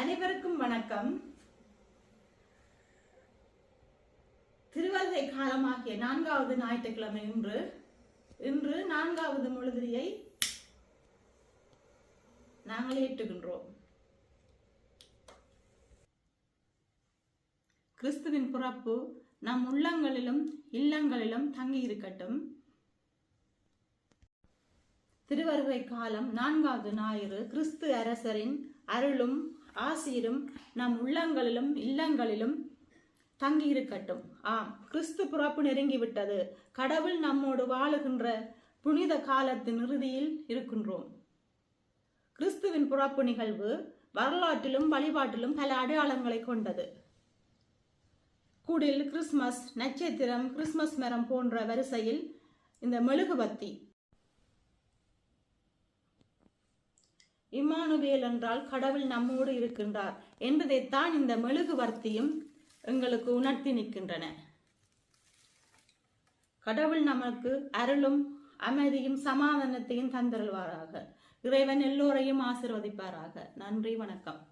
அனைவருக்கும் வணக்கம். திருவருகை காலமாகிய நான்காவது ஞாயிற்றுக்கிழமை இன்று. இன்று நான்காவது முழுதிரியை நாங்கள் ஏற்றுகின்றோம். கிறிஸ்துவின் பிறப்பு நம் உள்ளங்களிலும் இல்லங்களிலும் தங்கி இருக்கட்டும் திருவருகை காலம் நான்காவது ஞாயிறு கிறிஸ்து அரசரின் அருளும் ஆசீரும் நம் உள்ளங்களிலும் இல்லங்களிலும் தங்கியிருக்கட்டும். ஆம் கிறிஸ்து பிறப்பு நெருங்கிவிட்டது. கடவுள் நம்மோடு வாழுகின்ற புனித காலத்தின் இறுதியில் இருக்கின்றோம். கிறிஸ்துவின் பிறப்பு நிகழ்வு வரலாற்றிலும் வழிபாட்டிலும் பல அடையாளங்களை கொண்டது. குடில் கிறிஸ்மஸ் நட்சத்திரம் கிறிஸ்மஸ் மரம் போன்ற வரிசையில் இந்த மெழுகுபத்தி இம்மானுவேல் என்றால் கடவுள் நம்மோடு இருக்கின்றார் என்பதைத்தான் இந்த மெழுகுவர்த்தியும் எங்களுக்கு உணர்த்தி நிற்கின்றன. கடவுள் நமக்கு அருளும் அமைதியும் சமாதானத்தையும் தந்தருள்வாராக. இறைவன் எல்லோரையும் ஆசிர்வதிப்பாராக. நன்றி வணக்கம்.